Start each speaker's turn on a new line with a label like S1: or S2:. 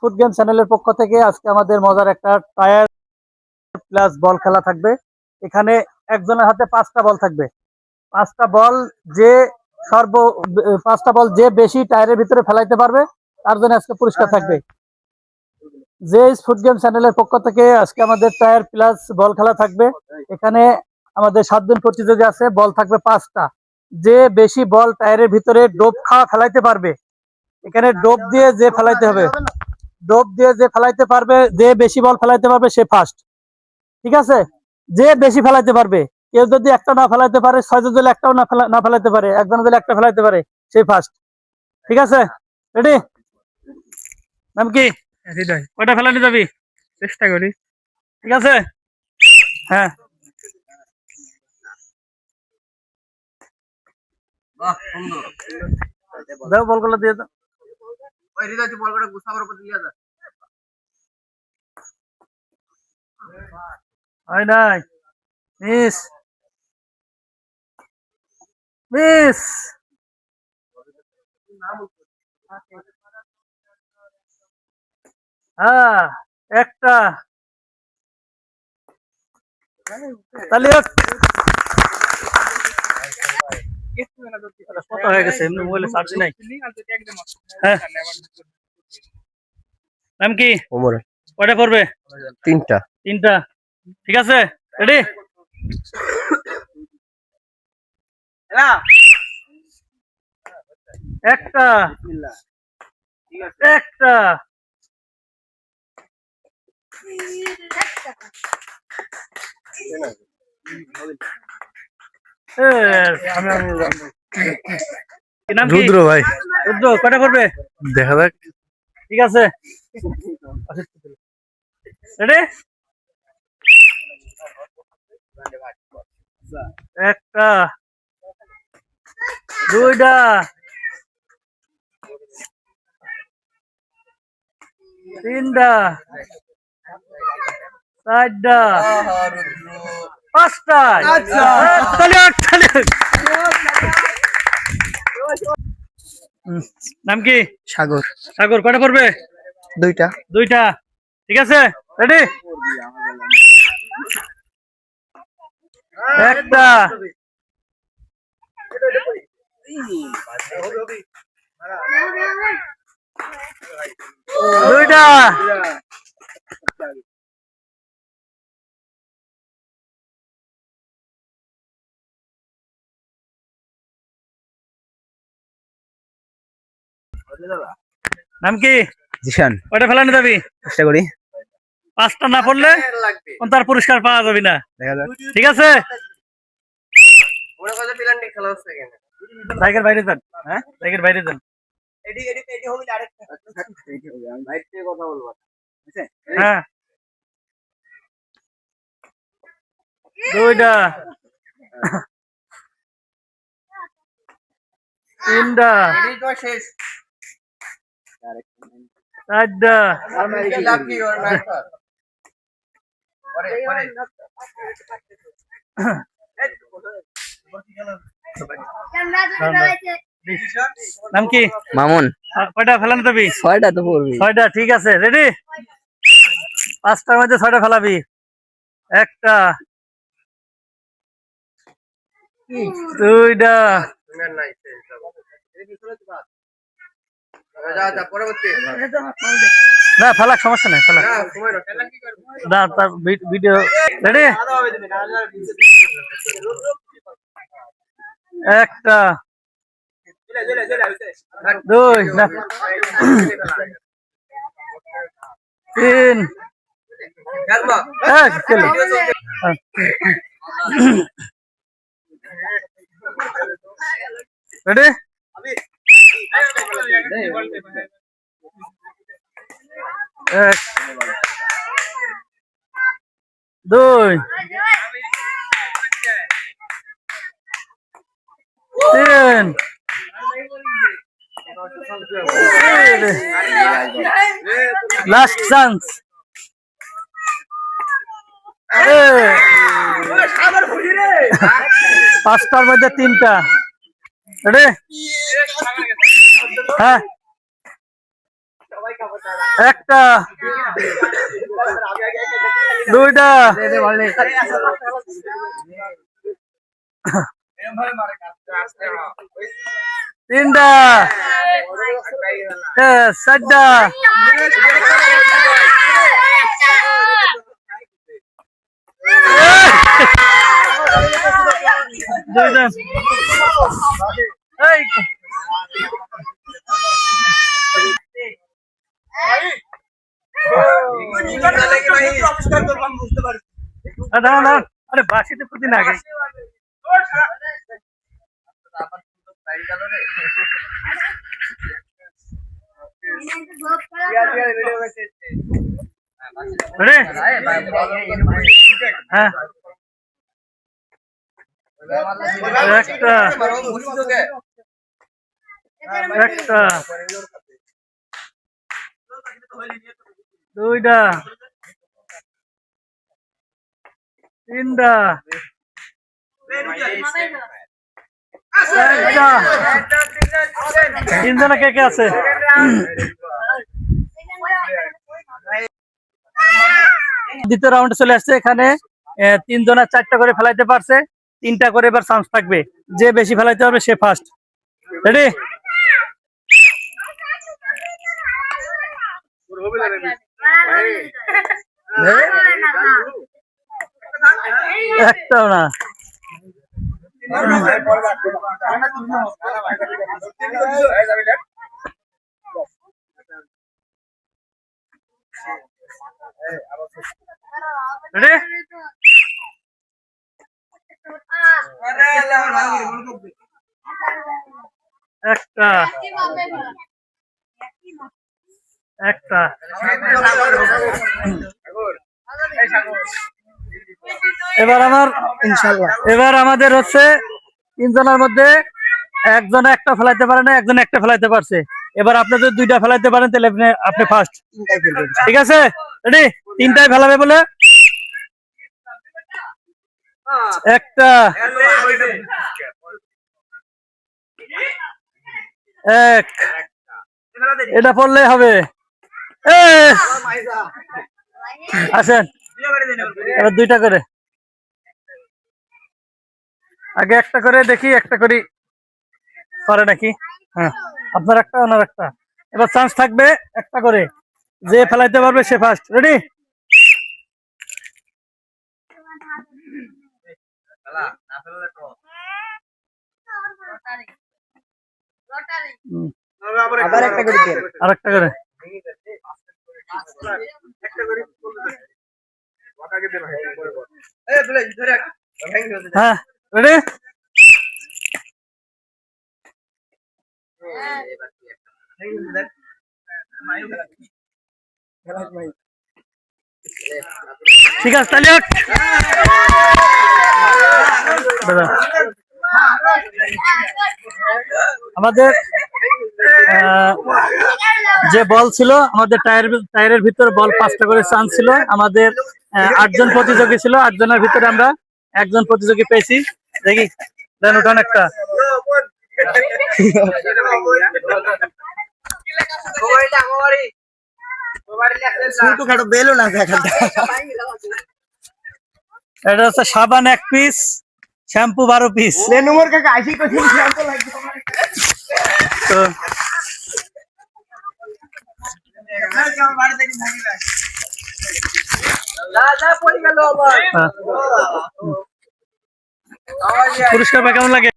S1: Food game চ্যানেলের পক্ষ থেকে আজকে আমাদের মজার একটা টায়ার প্লাস বল খেলা থাকবে। এখানে একজনের হাতে পাঁচটা বল থাকবে। পাঁচটা বল যে সর্ব পাঁচটা বল যে বেশি টায়ারের ভিতরে ফেলাইতে পারবে তার জন্য আজকে পুরস্কার থাকবে। যে ফুড গেম চ্যানেলের পক্ষ থেকে আজকে আমাদের টায়ার প্লাস বল খেলা থাকবে। এখানে আমাদের সাতজন প্রতিযোগী আছে বল থাকবে পাঁচটা। যে বেশি বল টায়ারের ভিতরে ডোব খাওয়া ফেলাইতে পারবে এখানে ডোব দিয়ে যে ফেলাইতে হবে। ডোব দিয়ে যে ফেলাইতে পারবে যে বেশি বল ফেলাইতে পারবে সে ফার্স্ট ঠিক আছে? যে বেশি ফেলাইতে পারবে কেউ যদি একটা না ফেলাইতে পারে ছয়জন যদি একটাও না ফেলা না ফেলাইতে পারে একজন যদি একটা ফেলাইতে পারে সে ফার্স্ট ঠিক আছে? রেডি নাম কি?
S2: হৃদয়।
S1: কয়টা ফেলানি যাবি?
S2: চেষ্টা করি।
S1: ঠিক আছে? হ্যাঁ।
S3: বাহ সুন্দর।
S1: দাও বলগুলো দিয়ে দাও।
S3: ওই হৃদয় বলটা গুছাবার উপর দিয়ে যা।
S1: হয় নাই। মিস। মিস। হ্যাঁ একটা। তাহলে কত হয়ে গেছে? এমনি মোবাইলে চার্জ নাই। হ্যাঁ। নাম কি?
S3: ওমর।
S1: কয়টা পড়বে?
S3: তিনটা।
S1: তিনটা। ঠিক আছে? রেডি একটা। একটা। কি নাম কি
S3: রুদ্র ভাই।
S1: রুদ্র কয়টা করবে
S3: দেখা যাক।
S1: ঠিক আছে। রেডি একটা দুইটা। তিনটা। চারটা। পাঁচটা। তাহলে নাম কি?
S2: সাগর।
S1: সাগর কটা পড়বে?
S2: দুইটা।
S1: দুইটা। ঠিক আছে? রেডি একটা দুইটা। নাম কি?
S2: জিশান।
S1: ওটা ফেলানো যাবি।
S2: চেষ্টা করি।
S1: পাঁচটা না পড়লে কোন তার পুরস্কার পাওয়া যাবে না। ঠিক আছে?
S3: ওরা কত প্ল্যান্টি খেলা হচ্ছে এখানে?
S1: জায়গার বাইরে যান হ্যাঁ? জায়গার বাইরে যান।
S3: এডি এডি এডি হবে আরেকটা। বাইরে থেকে কথা বলব।
S1: হ্যাঁ। দুইটা। তিনটা।
S3: এডি তো শেষ।
S1: চারটা। নাম কি?
S2: মামুন।
S1: কয়টা ফেলানো যাবি
S2: ছয়টা তো পড়বি।
S1: ছয়টা ঠিক আছে রেডি পাঁচটার মধ্যে ছয়টা ফেলাবি। একটা দুইটা
S3: পরবর্তী।
S1: না ফেলাক সমস্যা নেই ফেলাক।
S3: না সময় না খেলা কি করবে?
S1: না তার ভিডিও রেডি? একটা দুই না। তিন। এক খেলো। হ্যাঁ। রেডি এক দুই তিন লাস্ট চান্স পাঁচটার মধ্যে তিনটা। রে হ্যাঁ। একটা দুইটা। তিনটা। চারটা। দুইটা। দাঁড়াও, দাঁড়াও। আরে বাসিতে প্রতি না হ্যাঁ। দুইটা। তিনটা তিনজনে কে কে আছে? দ্বিতীয় রাউন্ডে চলে আসছে এখানে তিনজনের চারটা করে ফেলাইতে পারছে তিনটা করে এবার চান্স থাকবে। যে বেশি ফেলাইতে পারবে সে ফার্স্ট রেডি একটাও না। একটা। একটা। এবার আমার
S2: ইনশাল্লাহ
S1: এবার আমাদের হচ্ছে তিনজনের মধ্যে একজন একটা ফেলাইতে পারে না একজন একটা ফেলাইতে পারছে। এবার আপনি যদি দুইটা ফেলাইতে পারেন তাহলে আপনি আপনি ফার্স্ট ঠিক আছে? রেডি তিনটায় ফেলাবে বলে? একটা। এক। এটা পড়লেই হবে। এ, আসেন। এবার দুইটা করে। আগে একটা করে দেখি একটা করি। পারে নাকি? হ্যাঁ আপনার একটা ওনার একটা। এবার চান্স থাকবে একটা করে। যে ফেলাইতে পারবে সে ফার্স্ট রেডি
S2: আবার একটা করে দেন
S1: আর একটা করে হ্যাঁ রেডি ঠিক আছে তাহলে দাদা। আমাদের আহ, যে বল ছিল আমাদের টায়ার টায়ারের ভিতরে বল পাঁচটা করে চান্স ছিল। আমাদের আটজন প্রতিযোগী ছিল আটজনের ভিতরে আমরা একজন প্রতিযোগী পেয়েছি। দেখি দেন উঠান একটা।
S2: ছোটখাটো বেলুন আছে এখানটা
S1: এটা হচ্ছে সাবান এক পিস শ্যাম্পু বারো পিস
S2: লেনুমোর কাকা শ্যাম্পু লাগবে।
S1: তো হ্যাঁ। পুরস্কার কেমন লাগে?